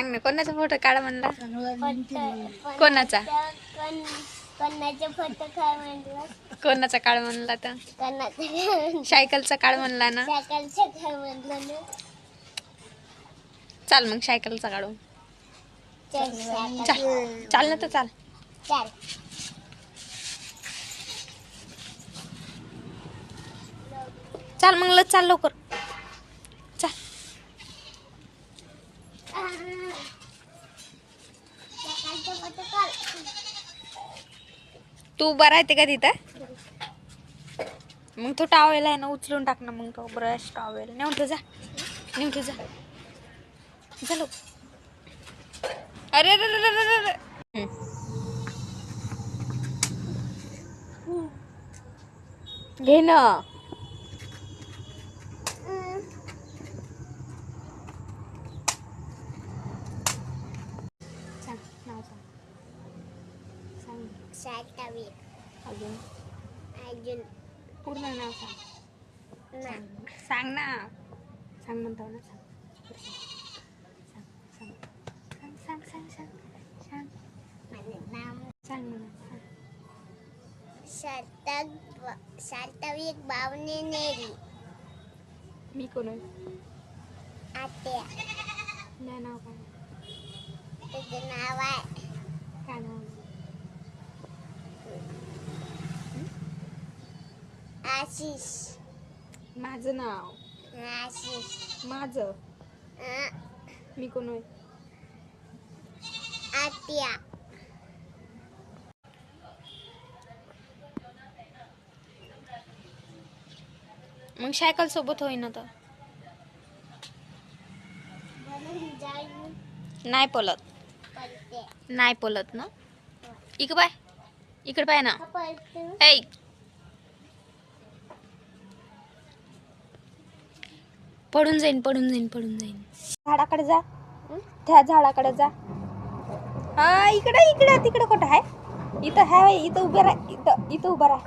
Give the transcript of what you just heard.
सांग ना कोणाचा फोटो काढ म्हणला? कोणाचा? फोटो कोणाचा काळ म्हणला तर? सायकलचा काळ म्हणला ना? ना चाल मग सायकलचा काढू. चाल चाल ना तर चाल. चाल चाल मग लच चाल लवकर चाल सायकलचं फोटो काढ तू उभा राहते का तिथं? मग तो टावेल आहे ना उचलून टाक ना मग तो ब्रश टावेल नेऊन ठेव जा. नेऊन ठेव जा. चलो अरे अरे अरे अरे. घे ना. sakawi. Ajun. Ajun. Purna na sa. Na. Sang na. Sang man sang. Sang sang sang sang sang. Sang. Manam. Sang man. Sa tag sa tawig baw ni Neri. Miko na. Ate. Nanaw ka. Tignawa. Tignawa. Ashish. माझं नाव. आशिष. माझं. मी कोण आहे आत्या. मग cycle सोबत होईना तर. म्हणून जाऊन नाही पलत. पडते नाही पलत ना. इकडे पाय. इकडे पाय ना. पडते ऐ पडून जाईन पडून जाईन पडून जाईन. झाडाकडे जा. त्या झाडाकडे जा. हा इकडे इकडे तिकडे कुठं आहे? इथं हाय इथं उभं राह इथं इथं उभं राह.